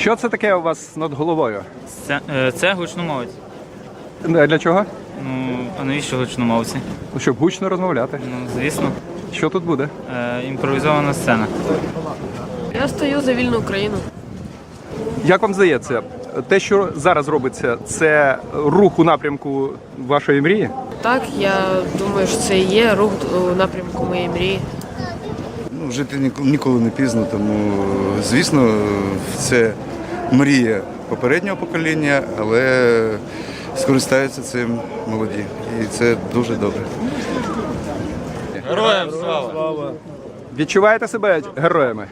Що це таке у вас над головою? Це, е, це гучномовець. Е, Для чого? Ну, а навіщо гучномовці? Ну, Щоб гучно розмовляти. Ну, звісно, Що тут буде? е, імпровізована сцена. Я стою за вільну Україну. Як вам здається, те, що зараз робиться, це рух у напрямку вашої мрії? Так, я думаю, що це і є рух у напрямку моєї мрії. Ну, жити ніколи не пізно, тому звісно, це мрія попереднього покоління, але скористаються цим молоді. І це дуже добре. Героям слава! Відчуваєте себе героями?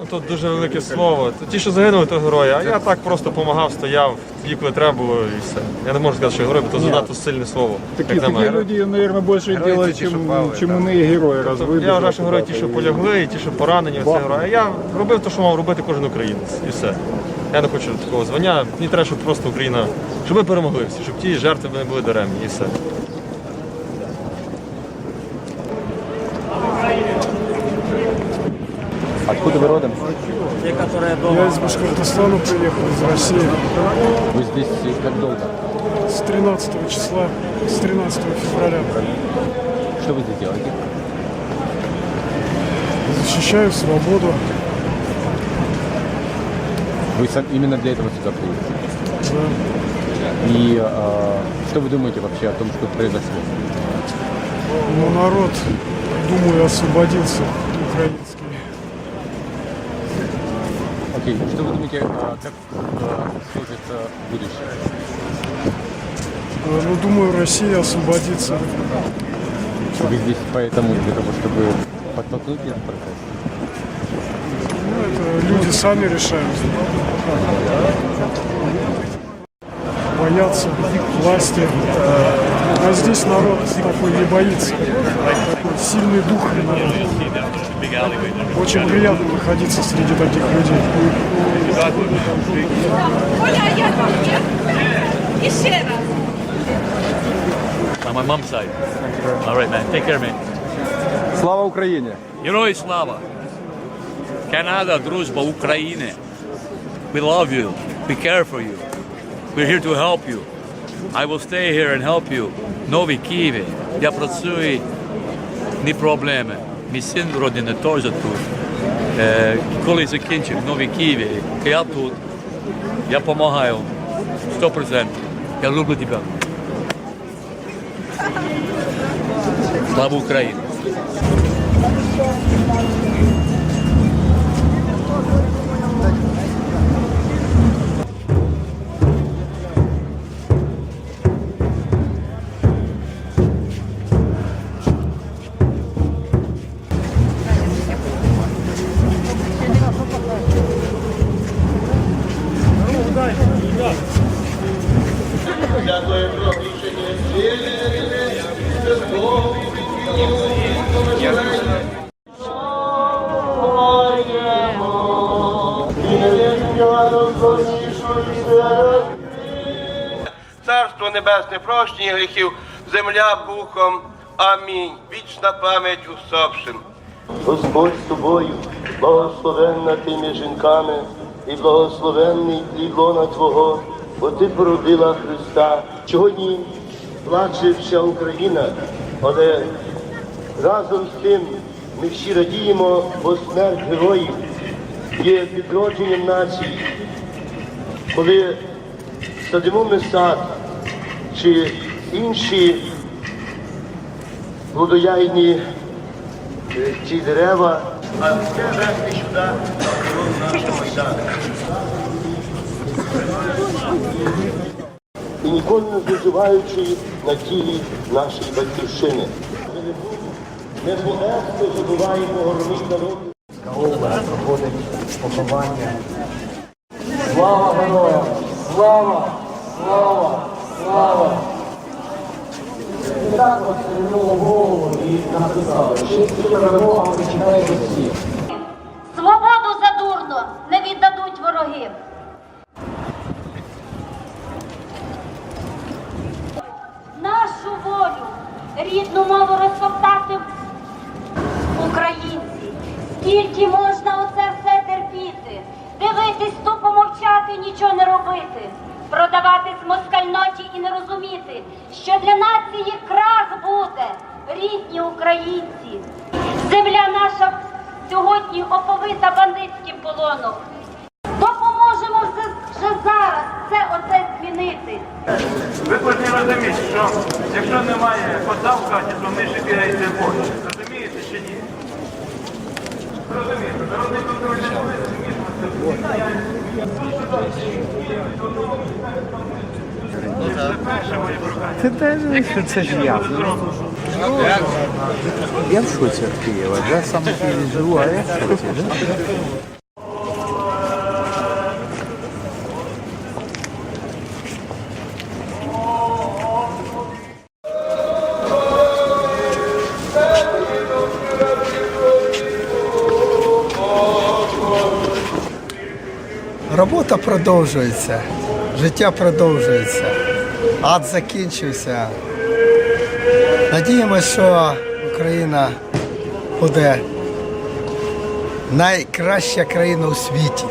Ну, Тут дуже велике слово. Ті, що загинули, то герої. А я так просто допомагав, стояв, тоді, коли треба було, і все. Я не можу сказати, що герой, бо то занадто сильне слово. Такие, як на такие мене. люди, наверное, больше Герої делают, що чем, пали, чем так. иные герои. Раз Тобто, я вважаю, що герої ті, що полягли, і ті, що поранені, це герої. А я робив те, що мав робити кожен українець. І все. Я не хочу такого звання. Мені треба, щоб просто Україна, щоб ми перемогли всі, щоб ті жертви не були даремні. І все. Откуда ви родом? Я из Башкортостана приехал, из России. Вы здесь как долго? С 13 числа, с 13 февраля. Что вы здесь делаете? Защищаю свободу. Вы именно для этого сюда приехали? Да. И э, что вы думаете вообще о том, что произошло? Но народ, думаю, освободился украинский. Окей, что вы думаете, э, как э, сложится будущее? Э, Ну, думаю, Россия освободится. Вы здесь поэтому для того, чтобы подтолкнуть этот процесс? Ну, это люди сами решают. Боятся власти. А здесь народ такой не боится. Такой сильный дух. народ. Очень приятно находиться среди таких людей. Оля, а як вам? І ще раз. On my mom's side. All right, man. Take care, man. Слава Україні! Герої слава! Канада, дружба України. We love you. We care for you. We're here to help you. I will stay here and help you. Нові Києві. Я працюю, не проблеми. Мій син родини теж тут. Коли закінчив в Новій Києві, я тут. Я допомагаю. 100%. Я люблю тебе. Слава Україні! Царство небесне, прощення гріхів, земля пухом. Амінь. Вічна пам'ять усопшим. Господь з тобою, благословенна ти між жінками, і благословенний лона Твого, бо ти породила Христа. Сьогодні плаче вся Україна, але разом з тим ми всі радіємо, бо смерть героїв є відродженням нації. Коли садимо ми сад чи інші плодояйні е, ці дерева, а все вести сюди охорону нашого саду. І ніколи на тілі нашої батьківщини. Не поетство забуває погорнить народу. проходить поховання. Слава героям! Слава! Слава! Слава! І так от звернуло голову і написали, що перемога чекає всіх. Свободу задурно не віддадуть вороги. Рідну мову розповтати українці. Скільки можна оце все терпіти? Дивитись, тупо мовчати. що не робити, продаватись москальноті і не розуміти, що для нації крах буде, рідні українці. Земля наша сьогодні оповита бандитським полоном. Допоможемо вже зараз це оце змінити. Ви повинні розуміти, що якщо немає кота в хаті, то ми ще бігаєте в полі. Розумієте чи ні? Розумієте, народний контроль не буде. Це теж що це ж ясно. Я в шоці від Києва. Я сам живу, а я в шоці. Робота продовжується, життя продовжується, ад закінчився. Надіємося, що Україна буде найкраща країна у світі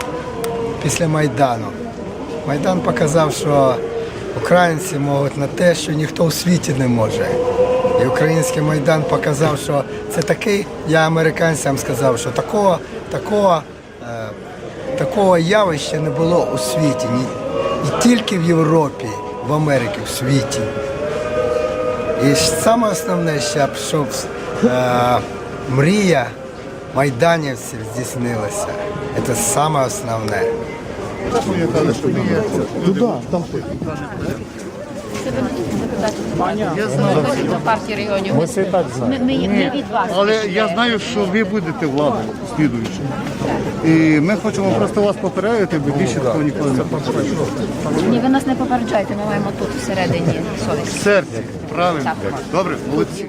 після Майдану. Майдан показав, що українці можуть на те, що ніхто у світі не може. І український майдан показав, що це такий, я американцям сказав, що такого, такого такого явища не було у світі, ні, не тільки в Європі, в Америці, в світі. І саме основне, щоб, е, мрія майданівців здійснилася. Це саме основне. До партії регіонів. Ми це так знаємо. Ми, ми від вас. Але я знаю, що ви будете владою слідуючим. І ми хочемо просто вас попередити, бо більше такого ніколи не повторює. Ні, ви нас не попереджаєте, ми маємо тут всередині совість. В серці, правильно. Добре, молодці.